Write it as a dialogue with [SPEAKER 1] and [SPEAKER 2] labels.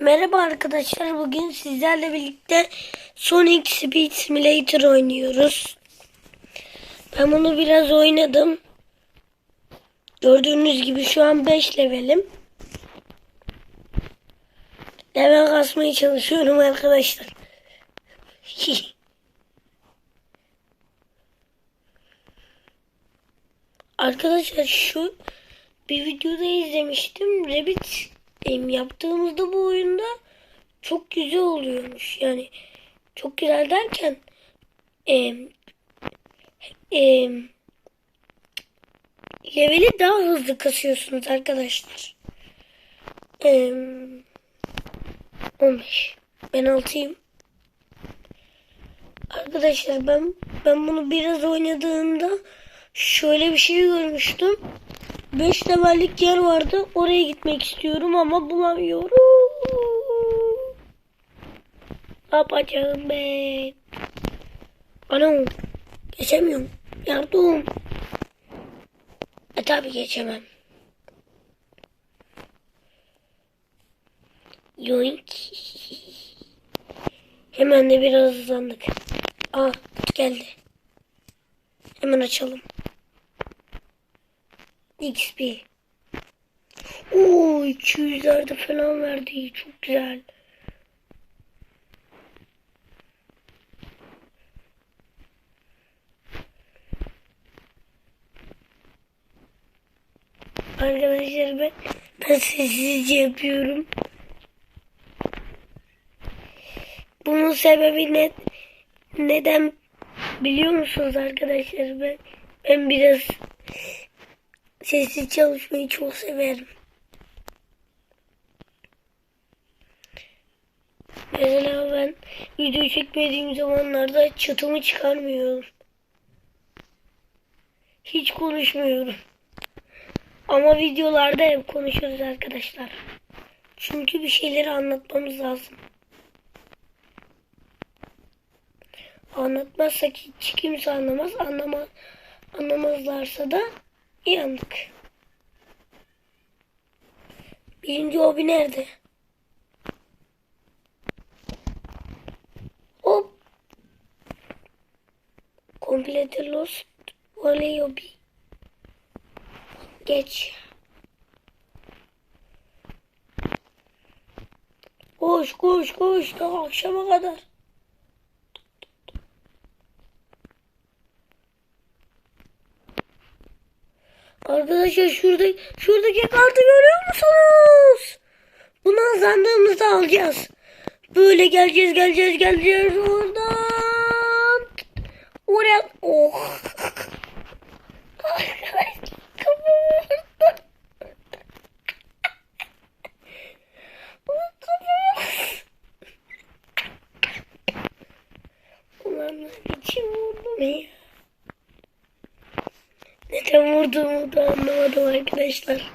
[SPEAKER 1] Merhaba arkadaşlar. Bugün sizlerle birlikte Sonic Speed Simulator oynuyoruz. Ben bunu biraz oynadım. Gördüğünüz gibi şu an 5 levelim. Level kasmaya çalışıyorum arkadaşlar. Arkadaşlar şu bir videoda izlemiştim. Rabbit em, yaptığımızda bu oyunda çok güzel oluyormuş. Yani çok güzel derken em, em, leveli daha hızlı kasıyorsunuz arkadaşlar. Em, 15. Ben 6'yım. Arkadaşlar ben ben bunu biraz oynadığımda şöyle bir şey görmüştüm. 5 levellik yer vardı. Oraya gitmek istiyorum ama bulamıyorum. Ne yapacağım ben? Anam. Geçemiyorum. Yardım. E tabi geçemem. Yoink. Hemen de biraz hızlandık. Aa geldi. Hemen açalım. XP. Oo 200'lerde falan verdi. Çok güzel. Arkadaşlar ben, ben sessizce yapıyorum. Bunun sebebi ne? Neden biliyor musunuz arkadaşlar? Ben, ben biraz sessiz çalışmayı çok severim. Mesela ben video çekmediğim zamanlarda çıtımı çıkarmıyorum. Hiç konuşmuyorum. Ama videolarda hep konuşuyoruz arkadaşlar. Çünkü bir şeyleri anlatmamız lazım. Anlatmazsak hiç kimse anlamaz. Anlama, anlamazlarsa da yandık. Birinci hobi nerede? Hop. Complete lost volley hobi. Geç. Koş koş koş daha akşama kadar. Arkadaşlar şurada şuradaki kartı görüyor musunuz? Bunu kazandığımızda alacağız. Böyle geleceğiz geleceğiz geleceğiz oradan. Oraya oh. Vurdu. Ulan ne biçim vurdum ya. Neden vurduğumu da anlamadım arkadaşlar.